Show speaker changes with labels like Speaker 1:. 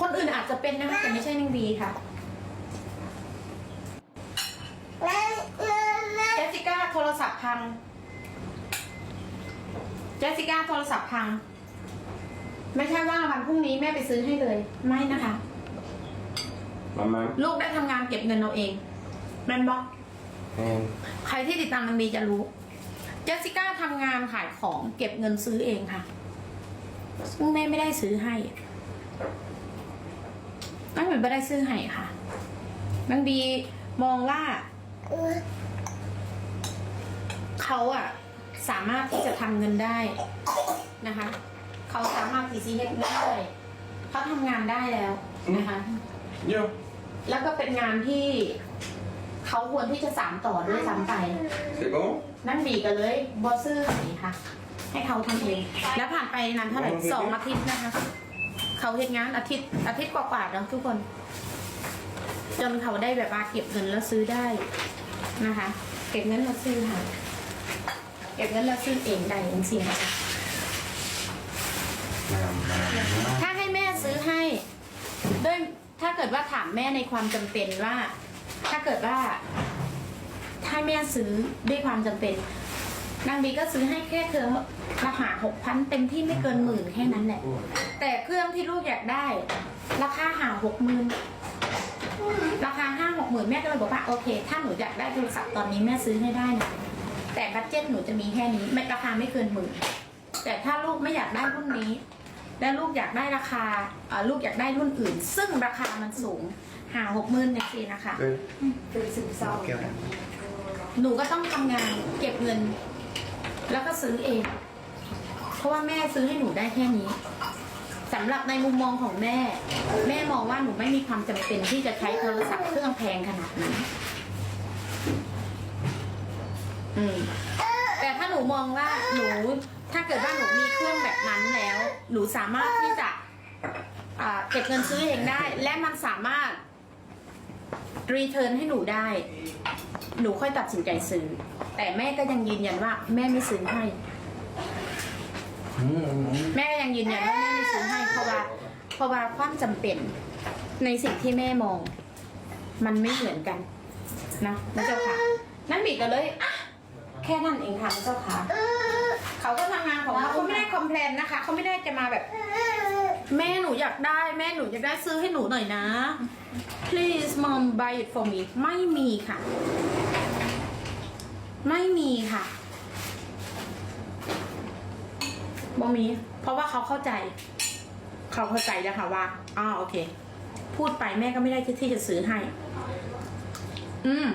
Speaker 1: คนอื่นอาจจะเป็นนะคะแต่ไม่ใช่นางบีค่ะเจสสิก้าโทรศัพท์พังเจสสิก้าโทรศัพท์พัง ไม่ใช่ว่าวันพรุ่งนี้แม่ไปซื้อให้เลย ไม่นะคะ
Speaker 2: Mamma.
Speaker 1: ลูกได้ทำงานเก็บเงินเอาเองแมนบอก
Speaker 2: En.
Speaker 1: ใครที่ติดตามนางบีจะรู้เจสสิก้าทำงานขายของเก็บเงินซื้อเองค่ะซึ่งแม่ไม่ได้ซื้อให้ เหมือนไม่ได้ซื้อให้ค่ะนางบีมองว่า เขาอะสามารถที่จะทำเงินได้นะคะ เขาสามารถที่จะเฮ็ดเงินได้เขาทำงานได้แล้วนะคะ
Speaker 2: Ja.
Speaker 1: แล้วก็เป็นงานที่เขาควรที่จะสานต่อด้วยซ้ำไป
Speaker 2: C'est bon
Speaker 1: นั่นดีกันเลยบอสซื่อสีค่ะ ให้เขาทำเองแล้วผ่านไปนานเท่าไหร่สองอาทิตย์นะคะ เขาเห็นงานอาทิตย์อาทิตย์กว่าๆแล้วทุกคน จนเขาได้แบบว่าเก็บเงินแล้วซื้อได้นะคะ เก็บเงินแล้วซื้อค่ะ เก็บเงินแล้วซื้อเองได้จริงๆค่ะ
Speaker 2: Mamma.
Speaker 1: ถ้าให้แม่ซื้อให้ด้วยถ้าเกิดว่าถามแม่ในความจำเป็นว่า ถ้าเกิดว่า ถ้าแม่ซื้อด้วยความจำเป็น นางบีก็ซื้อให้แค่เครื่องราคาหกพันเต็มที่ไม่เกินหมื่นแค่นั้นแหละ แต่เครื่องที่ลูกอยากได้ ราคาห่าหกหมื่นราคาห้าหกหมื่นแม่ก็เลยบอกว่าโอเค ถ้าหนูอยากได้โทรศัพท์ตอนนี้แม่ซื้อให้ได้นะแต่บัตเจ็ตหนูจะมีแค่นี้ไม่ราคาไม่เกินหมื่นแต่ถ้าลูกไม่อยากได้รุ่นนี้ และลูกอยากได้ราคาเอ่อลูกอยากได้รุ่นอื่น ซึ่งราคามันสูงหาหกหมื่นในปีนะคะ
Speaker 2: Oui.
Speaker 3: คือซึมเศร้า
Speaker 2: Ok, voilà.
Speaker 1: หนูก็ต้องทำงานเก็บเงิน แล้วก็ซื้อเอง เพราะว่าแม่ซื้อให้หนูได้แค่นี้สำหรับในมุมมองของแม่ แม่มองว่าหนูไม่มีความจำเป็นที่จะใช้โทรศัพท์เครื่องแพงขนาดนั้นอืมแต่ถ้าหนูมองว่าหนูถ้าเกิดว่าหนูมีเครื่องแบบนั้นแล้ว หนูสามารถที่จะเก็บเงินซื้อเองได้ และมันสามารถรีเทิร์นให้หนูได้ หนูค่อยตัดสินใจซื้อ แต่แม่ก็ยังยืนยันว่า แม่ไม่ซื้อให้แม่ก็ยังยืนยันว่าแม่ไม่ซื้อให้ เพราะว่า เพราะว่าความจำเป็นในสิ่งที่แม่มอง มันไม่เหมือนกันนะพระเจ้าค่ะ นั่นบีกกันเลยอะแค่นั้นเองค่ะพระเจ้าค่ะ เขาก็ทำงานของเขา คอมเพลนนะคะ เขาไม่ได้จะมาแบบ แม่หนูอยากได้แม่หนูอยากได้ซื้อให้หนูหน่อยนะ please mom buy it for me ไม่มีค่ะ ไม่มีค่ะบ่มี เพราะว่าเขาเข้าใจ เขาเข้าใจนะคะว่าอ้าวโอเค พูดไปแม่ก็ไม่ได้ที่ที่จะซื้อให้ อืม